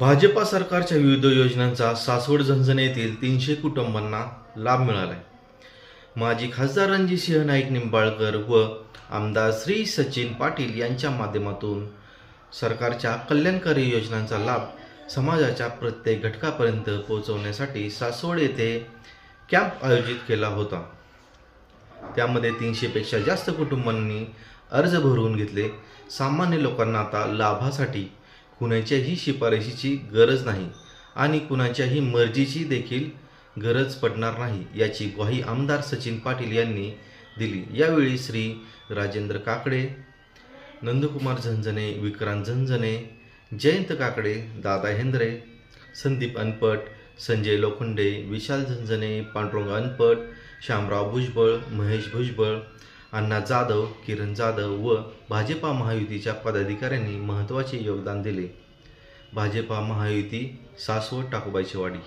भाजपा सरकारच्या विविध योजनांचा सासवड झंझण येथील तीनशे कुटुंबांना लाभ मिळाला माजी खासदार रणजितसिंह नाईक निंबाळकर व आमदार श्री सचिन पाटील यांच्या माध्यमातून सरकारच्या कल्याणकारी योजनांचा लाभ समाजाच्या प्रत्येक घटकापर्यंत पोहोचवण्यासाठी सासवड येथे कॅम्प आयोजित केला होता. त्यामध्ये तीनशेपेक्षा जास्त कुटुंबांनी अर्ज भरवून घेतले. सामान्य लोकांना आता लाभासाठी कुणाच्याही शिफारशीची गरज नाही आणि कुणाच्याही मर्जीची देखील गरज पडणार नाही याची ग्वाही आमदार सचिन पाटील यांनी दिली. यावेळी श्री राजेंद्र काकडे नंदकुमार झंझने विक्रांत झंझने जयंत काकडे दादा हेंद्रे संदीप अनपट संजय लोखंडे विशाल झंझने पांडुरंग अनपट श्यामराव भुजबळ महेश भुजबळ अण्णा जाधव किरण जाधव व भाजपा महायुतीच्या पदाधिकाऱ्यांनी महत्त्वाचे योगदान दिले. भाजपा महायुती सासवड टाकोबाईची वाडी